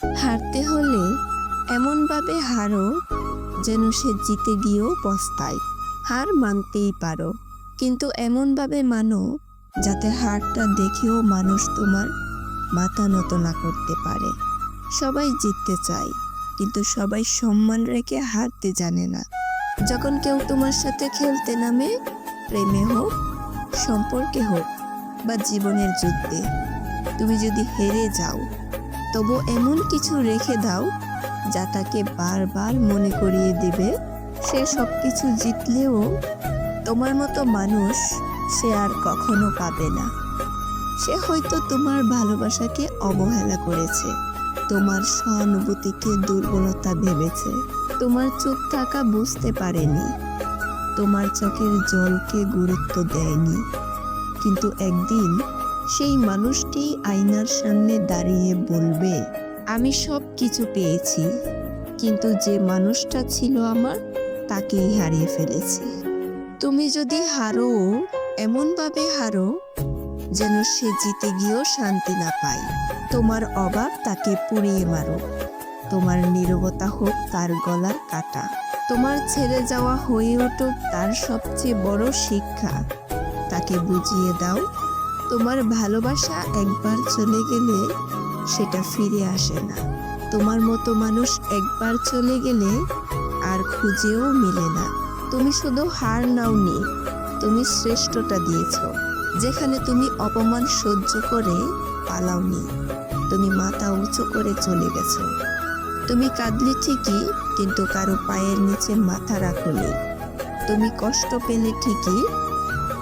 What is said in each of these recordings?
হারতে হলে এমনভাবে হারো যেন সে জিতে গিয়েও পস্তায়। হার মানতেই পারো, কিন্তু এমনভাবে মানো যাতে হারটা দেখেও মানুষ তোমার মাথা নত না করতে পারে। সবাই জিততে চায়, কিন্তু সবাই সম্মান রেখে হারতে জানে না। যখন কেউ তোমার সাথে খেলতে নামে, প্রেমে হোক, সম্পর্কে হোক বা জীবনের যুদ্ধে, তুমি যদি হেরে যাও তবু এমন কিছু রেখে দাও যা তাকে বারবার মনে করিয়ে দেবে। সে সব কিছু জিতলেও তোমার মতো মানুষ সে আর কখনো পাবে না। সে হয়তো তোমার ভালোবাসাকে অবহেলা করেছে, তোমার সহানুভূতিকে দুর্বলতা ভেবেছে, তোমার চোখ থাকা বুঝতে পারেনি, তোমার চোখের জলকে গুরুত্ব দেয়নি। কিন্তু একদিন সেই মানুষটি আয়নার সামনে দাঁড়িয়ে বলবে, আমি সব কিছু পেয়েছি, কিন্তু যে মানুষটা ছিল আমার, তাকেই হারিয়ে ফেলেছি। তুমি যদি হারো, এমনভাবে হারো যেন সে জিতে গিয়েও শান্তি না পায়। তোমার অভাব তাকে পুড়িয়ে মারো তোমার নীরবতা হোক তার গলার কাটা। তোমার ছেড়ে যাওয়া হয়ে উঠুক তার সবচেয়ে বড় শিক্ষা। তাকে বুঝিয়ে দাও তোমার ভালোবাসা একবার চলে গেলে সেটা ফিরে আসে না। তোমার মতো মানুষ একবার চলে গেলে আর খুঁজেও মিলে না। তুমি শুধু হার নাওনি, তুমি শ্রেষ্ঠটা দিয়েছ। যেখানে তুমি অপমান সহ্য করে পালাওনি, তুমি মাথা উঁচু করে চলে গেছো। তুমি কাঁদলে ঠিকই, কিন্তু কারও পায়ের নিচে মাথা রাখনি তুমি কষ্ট পেলে ঠিকই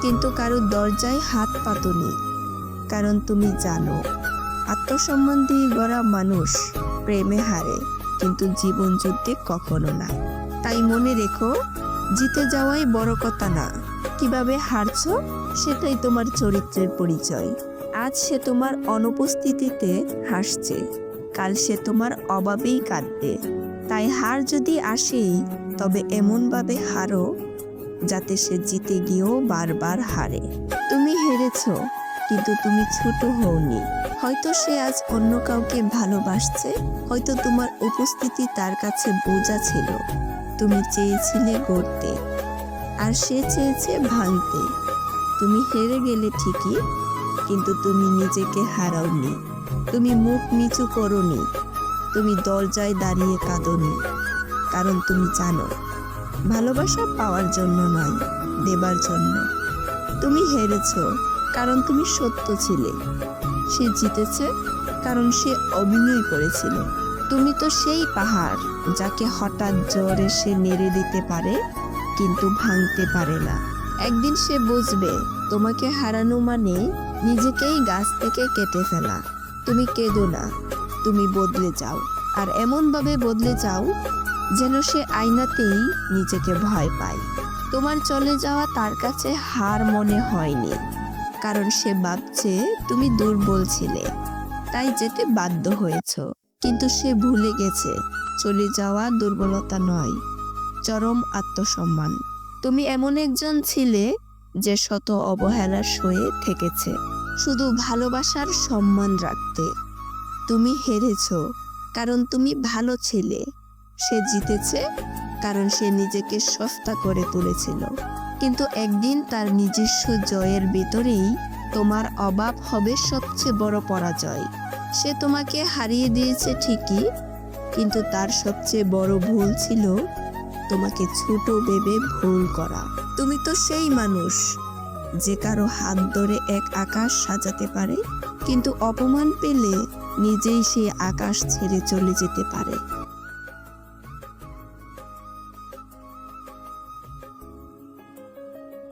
কিন্তু কারও দরজায় হাত পাতনি কারণ তুমি জানো আত্মসম্মান দিয়ে গড়া মানুষ প্রেমে হারে, কিন্তু জীবন যুদ্ধে কখনো না। তাই মনে রেখো, জিতে যাওয়াই বড় কথা না। কীভাবে হারছো, সেটাই তোমার চরিত্রের পরিচয়। আজ সে তোমার অনুপস্থিতিতে হাসছে, কাল সে তোমার অভাবেই কাঁদবে। তাই হার যদি আসেই, তবে এমনভাবে হারো যাতে সে জিতে গিয়েও বারবার হারে। তুমি হেরেছ, কিন্তু তুমি ছোট হওনি। হয়তো সে আজ অন্য কাউকে ভালোবাসছে, হয়তো তোমার উপস্থিতি তার কাছে বোঝা ছিল। তুমি চেয়েছিলে গড়তে, আর সে চেয়েছে ভাঙতে। তুমি হেরে গেলে ঠিকই, কিন্তু তুমি নিজেকে হারাওনি। তুমি মুখ নিচু করনি। তুমি দরজায় দাঁড়িয়ে কাঁদনি, কারণ তুমি জানো ভালোবাসা পাওয়ার জন্য নয়, দেবার জন্য। তুমি হেরেছ, কারণ তুমি সত্য ছিলে। সে জিতেছে, কারণ সে অভিনয় করেছিল। তুমি তো সেই পাহাড়, যাকে হঠাৎ জোরে সে নেড়ে দিতে পারে, কিন্তু ভাঙতে পারে না। একদিন সে বুঝবে, তোমাকে হারানো মানে নিজেকেই গাছ থেকে কেটে ফেলা। তুমি কেঁদো না, তুমি বদলে যাও। আর এমনভাবে বদলে যাও যেন সে আয়নাতেই নিজেকে ভয় পায়। তোমার চলে যাওয়া তার কাছে হার মনে হয়নি, কারণ সে ভাবছে তুমি দুর্বল ছিলে, তাই যেতে বাধ্য হয়েছ। কিন্তু সে ভুলে গেছে, চলে যাওয়া দুর্বলতা নয়, চরম আত্মসম্মান। তুমি এমন একজন ছিলে যে শত অবহেলার সয়ে থেকেছে, শুধু ভালোবাসার সম্মান রাখতে। তুমি হেরেছ, কারণ তুমি ভালো ছিলে। সে জিতেছে কারণ সে নিজেকে সস্তা করে তুলেছিল। কিন্তু একদিন তার নিজস্ব জয়ের ভেতরেই তোমার অভাব হবে সবচেয়ে বড় পরাজয়। সে তোমাকে হারিয়ে দিয়েছে ঠিকই, কিন্তু তার সবচেয়ে বড় ভুল ছিল তোমাকে ছোট ভেবে ভুল করা। তুমি তো সেই মানুষ যে কারও হাত ধরে এক আকাশ সাজাতে পারে, কিন্তু অপমান পেলে নিজেই সেই আকাশ ছেড়ে চলে যেতে পারে।